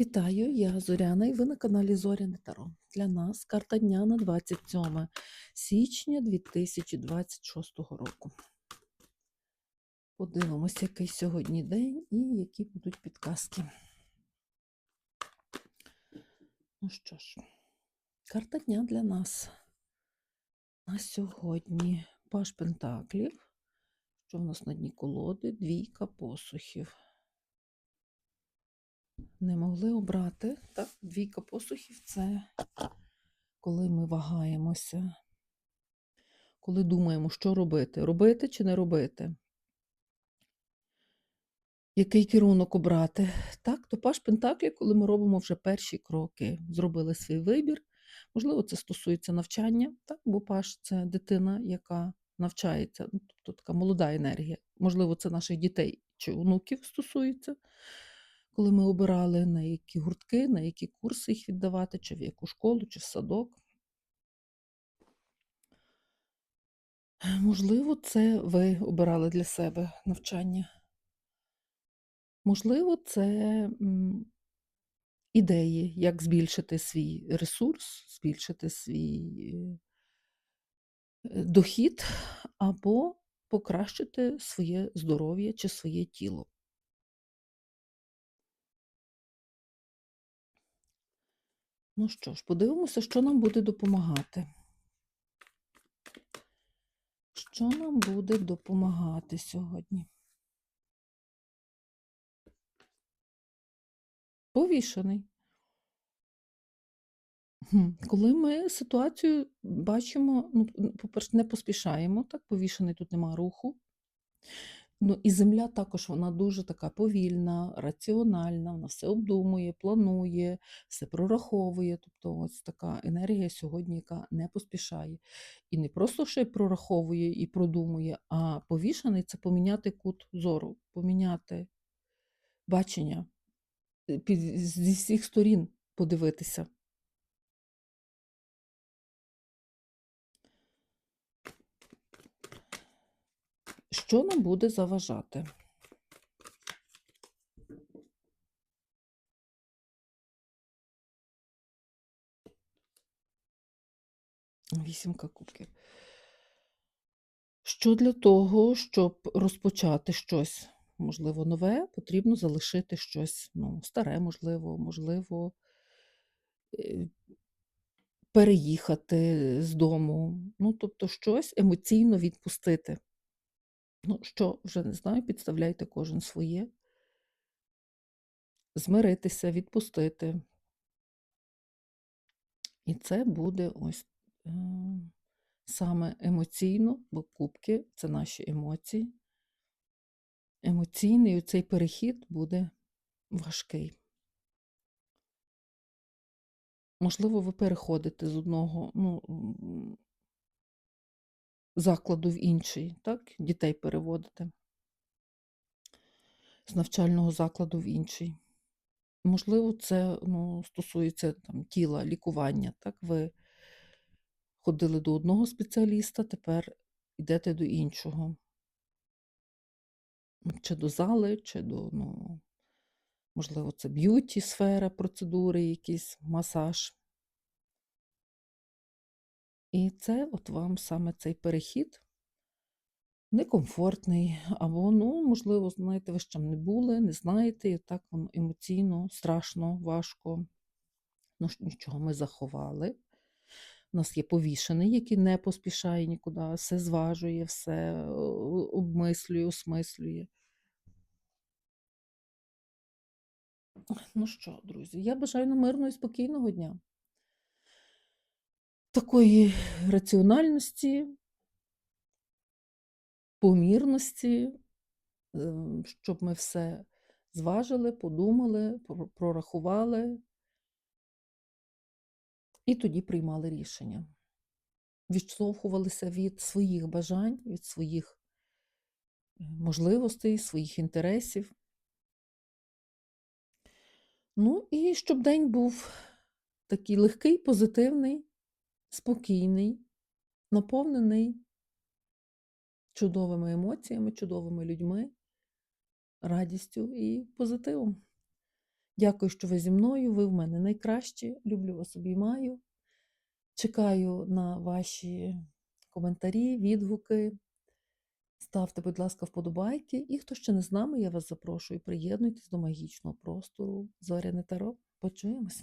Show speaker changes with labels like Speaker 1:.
Speaker 1: Вітаю, я Зоряна, і ви на каналі Зоряне Таро. Для нас карта дня на 27 січня 2026 року. Подивимося, який сьогодні день і які будуть підказки. Ну що ж, карта дня для нас на сьогодні Паш Пентаклів. Що в нас на дні колоди? Двійка посухів не могли обрати. Так, двійка посухів це коли ми вагаємося, коли думаємо, що робити, робити чи не робити. Який керунок обрати? Так, то паш Пентаклі, коли ми робимо вже перші кроки, зробили свій вибір. Можливо, це стосується навчання, так, бо паш це дитина, яка навчається, ну, тобто така молода енергія. Можливо, це наших дітей чи онуків стосується коли ми обирали, на які гуртки, на які курси їх віддавати, чи в яку школу, чи в садок. Можливо, це ви обирали для себе навчання. Можливо, це ідеї, як збільшити свій ресурс, збільшити свій е, дохід або покращити своє здоров'я чи своє тіло. Ну що ж, подивимося, що нам буде допомагати. Що нам буде допомагати сьогодні? Повішений. Коли ми ситуацію бачимо, ну, по-перше, не поспішаємо, так, повішений тут нема руху. Ну, і земля також вона дуже така повільна, раціональна, вона все обдумує, планує, все прораховує. Тобто ось така енергія сьогодні, яка не поспішає. І не просто ще прораховує і продумує, а повішаний це поміняти кут зору, поміняти бачення, е, зі всіх сторін подивитися. Що нам буде заважати? Вісімка кубків. Що для того, щоб розпочати щось, можливо, нове, потрібно залишити щось ну, старе, можливо, можливо, е, переїхати з дому. Ну, тобто, щось емоційно відпустити. Ну, що, вже не знаю, підставляйте кожен своє. Змиритися, відпустити. І це буде ось е, саме емоційно, бо кубки це наші емоції. Емоційний цей перехід буде важкий. Можливо, ви переходите з одного ну, закладу в інший, так? Дітей переводите з навчального закладу в інший. Можливо, це ну, стосується там, тіла, лікування. Так? Ви ходили до одного спеціаліста, тепер йдете до іншого. Чи до зали, чи до, ну, можливо, це б'юті сфера, процедури, якийсь масаж. І це от вам саме цей перехід некомфортний, або, ну, можливо, знаєте, ви там не були, не знаєте, і так вам емоційно, страшно, важко. Ну, нічого, ми заховали. У нас є повішений, який не поспішає нікуди, все зважує, все е, обмислює, осмислює. Ну що, друзі, я бажаю нам мирного і спокійного дня. Такої раціональності, помірності, е, щоб ми все зважили, подумали, прорахували і тоді приймали рішення. Відштовхувалися від своїх бажань, від своїх е, можливостей, своїх інтересів. Ну і щоб день був такий легкий, позитивний, спокійний, наповнений чудовими емоціями, чудовими людьми, радістю і позитивом. Дякую, що ви зі мною. Ви в мене найкращі. Люблю вас, обіймаю. Чекаю на ваші коментарі, відгуки. Ставте, будь ласка, вподобайки. І хто ще не з нами, я вас запрошую. Приєднуйтесь до магічного простору. Зоряне Таро. Почуємось.